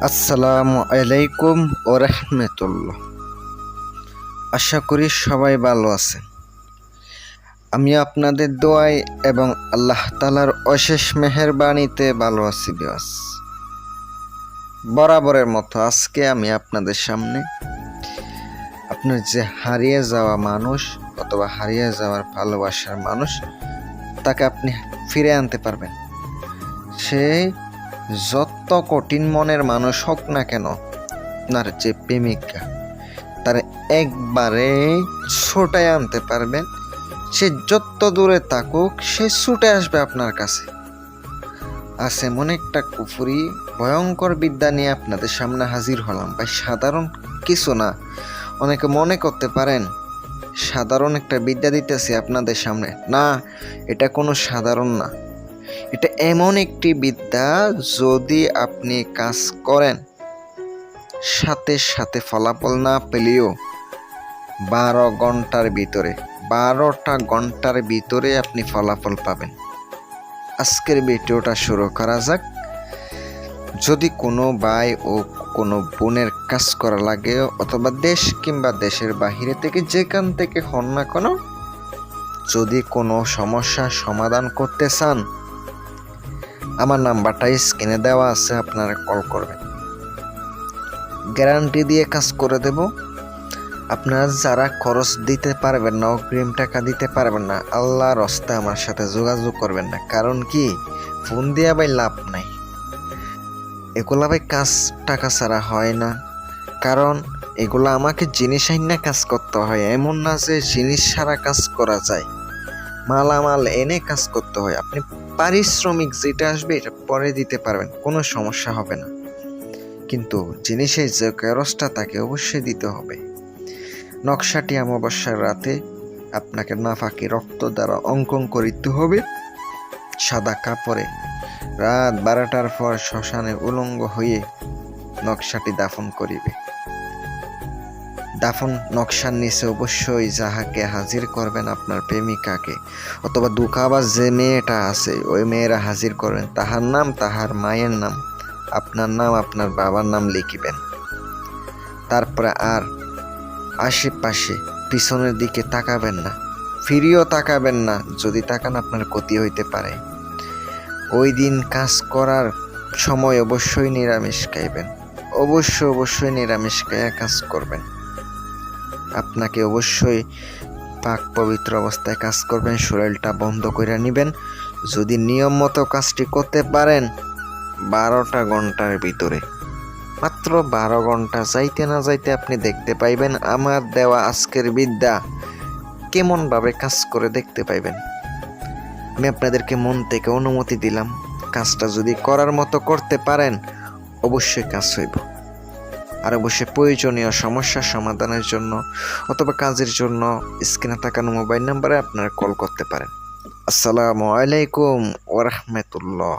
আসসালামু আলাইকুম ও রহমতুল্লাহ। আশা করি সবাই ভালো আছেন। আমি আপনাদের দোয়ায় এবং আল্লাহ তালার অশেষ মেহেরবাণীতে ভালো আছি বিয়াস। বরাবরের মতো আজকে আমি আপনাদের সামনে আপনার যে হারিয়ে যাওয়া মানুষ অথবা হারিয়ে যাওয়ার ভালোবাসার মানুষ, তাকে আপনি ফিরে আনতে পারবেন। সে যত কঠিন মনের মানুষ হোক না কেন আপনার যে প্রেমিকা, তার একবারে ছোটায় আনতে পারবেন সে যত দূরে থাকুক, সে ছুটে আসবে আপনার কাছে। আছে এমন একটা কুফুরি, ভয়ঙ্কর বিদ্যা নিয়ে আপনাদের সামনে হাজির হলাম। ভাই, সাধারণ কিছু না। অনেকে মনে করতে পারেন, সাধারণ একটা বিদ্যা দিতেছি আপনাদের সামনে। না, এটা কোনো সাধারণ না। এটা এমন একটি বিদ্যা যদি আপনি কাজ করেন। সাথে সাথে ফলাফল না পেলেও বারো ঘণ্টার ভিতরে, বারোটা ঘণ্টার ভিতরে আপনি ফলাফল পাবেন। আজকের ভিডিওটা শুরু করা যাক। যদি কোনো ভাই ও কোনো বোনের কাজ করা লাগে অথবা দেশ কিংবা দেশের বাহিরে থেকে যেখান থেকে হন না কোনো, যদি কোনো সমস্যার সমাধান করতে চান আমার নাম্বারটা স্ক্রিনে দেওয়া আছে, আপনারা কল করবেন। গ্যারান্টি দিয়ে কাজ করে দেব। আপনারা যারা খরচ দিতে পারবেন না, অগ্রিম টাকা দিতে পারবেন না আল্লাহ রস্তে আমার সাথে যোগাযোগ করবেন না। কারণ কি? ফোন দিয়ে ভাই লাভ নাই। এগুলা ভাই কাজ, টাকা ছাড়া হয় না। কারণ এগুলো আমাকে জিনিস আইনা কাজ করতে হয়। এমন না যে জিনিস ছাড়া কাজ করা যায়। মালামাল এনে কাজ করতে হয়। আপনি পারিশ্রমিক যেটা আসবে, এটা পরে দিতে পারবেন, কোনো সমস্যা হবে না। কিন্তু জিনিসের যে কেরসটা তাকে অবশ্যই দিতে হবে। নকশাটি অমাবস্যার রাতে আপনাকে না নাফাকি রক্ত দ্বারা অঙ্কন করিতে হবে। সাদা কাপড়ে রাত বারোটার পর শ্মশানে উলঙ্গ হয়ে নকশাটি দাফন করিবে। দাফন নকশার নিচে অবশ্যই যাহাকে হাজির করবেন আপনার প্রেমিকাকে, অথবা দুঃখাবাস যে মেয়েটা আছে, ওই মেয়েরা হাজির করবেন তাহার নাম, তাহার মায়ের নাম, আপনার নাম, আপনার বাবার নাম লিখিবেন। তারপরে আর আশেপাশে পিছনের দিকে তাকাবেন না, ফিরিয়েও তাকাবেন না, যদি তাকান আপনার ক্ষতি হইতে পারে। ওই দিন কাজ করার সময় অবশ্যই নিরামিষ খাইবেন, অবশ্যই অবশ্যই নিরামিষ খাইয়া কাজ করবেন। আপনাকে অবশ্যই পাক পবিত্র অবস্থায় কাজ করবেন শরীরটা বন্ধ করে নেবেন। যদি নিয়ম মতো কাজটি করতে পারেন, বারোটা ঘণ্টার ভিতরে। মাত্র বারো ঘণ্টা যাইতে না যাইতে আপনি দেখতে পাইবেন, আমার দেওয়া আজকের বিদ্যা কেমনভাবে কাজ করে দেখতে পাইবেন। আমি আপনাদেরকে মন থেকে অনুমতি দিলাম, কাজটা যদি করার মতো করতে পারেন, অবশ্যই কাজ হইব। আর অবশ্যই প্রয়োজনীয় সমস্যা সমাধানের জন্য অথবা কাজের জন্য স্ক্রিনে থাকানো মোবাইল নাম্বারে আপনারা কল করতে পারেন। আসসালামু আলাইকুম ওরহমতুল্লাহ